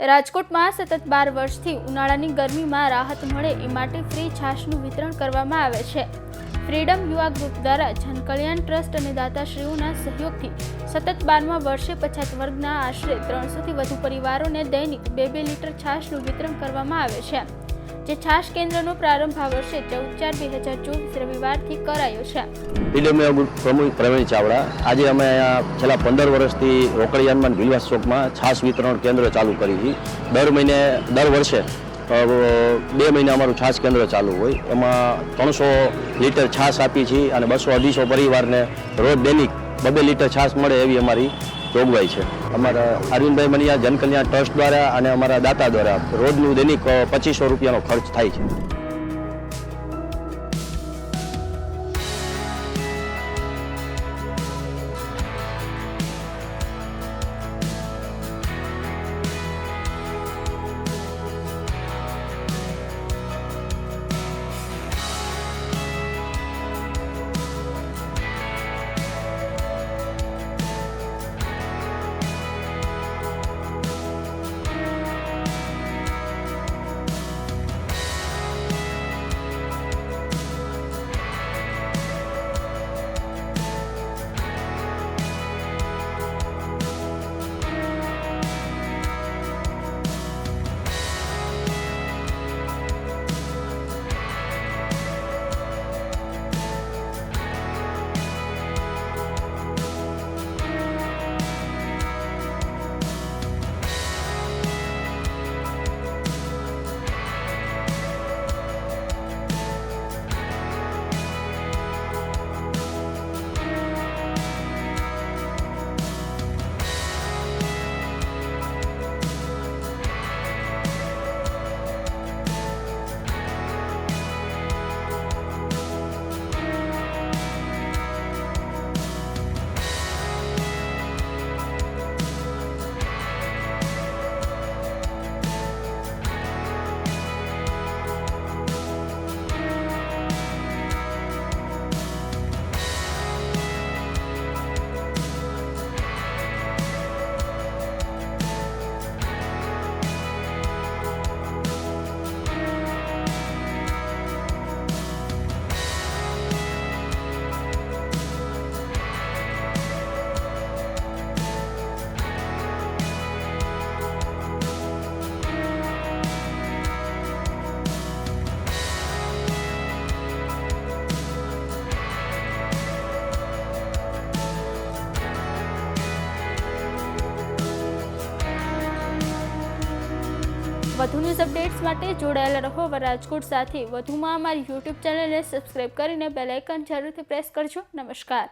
રાજકોટમાં સતત બાર વર્ષથી ઉનાળાની ગરમીમાં રાહત મળે એ માટે ફ્રી છાશનું વિતરણ કરવામાં આવે છે. ફ્રીડમ યુવા ગ્રુપ દ્વારા જનકલ્યાણ ટ્રસ્ટ અને દાતાશ્રીઓના સહયોગથી સતત બારમા વર્ષે પછાત વર્ગના આશરે ત્રણસોથી વધુ પરિવારોને દૈનિક બે બે લીટર છાશનું વિતરણ કરવામાં આવે છે. જે છાશ કેન્દ્રનો પ્રારંભ આ વર્ષે ચૌદ ચાર બે હજાર ચોવીસ રવિવારથી કરાયો છે. પીડબ્લ્યુ પ્રમુખ પ્રવીણ ચાવડા, આજે અમે અહીંયા છેલ્લા પંદર વર્ષથી રોકડિયાનમાં ભીલવાસ ચોકમાં છાશ વિતરણ કેન્દ્ર ચાલુ કરી છે. દર મહિને, દર વર્ષે બે મહિને અમારું છાશ કેન્દ્ર ચાલુ હોય. એમાં ત્રણસો લીટર છાશ આપી છીએ અને બસો અઢીસો પરિવારને રોજ દૈનિક બબે લીટર છાશ મળે એવી અમારી જોગવાઈ છે. અમારા અરવિંદભાઈ મણિયા જનકલ્યાણ ટ્રસ્ટ દ્વારા અને અમારા દાતા દ્વારા રોજનું દૈનિક પચીસો રૂપિયાનો ખર્ચ થાય છે. વધુ ન્યૂઝ અપડેટ્સ માટે જોડાયેલા રહો. રાજકોટ સાથે વધુમાં અમારી યુટ્યુબ ચેનલને સબસ્ક્રાઇબ કરીને બેલ આઇકન જરૂરથી પ્રેસ કરજો. નમસ્કાર.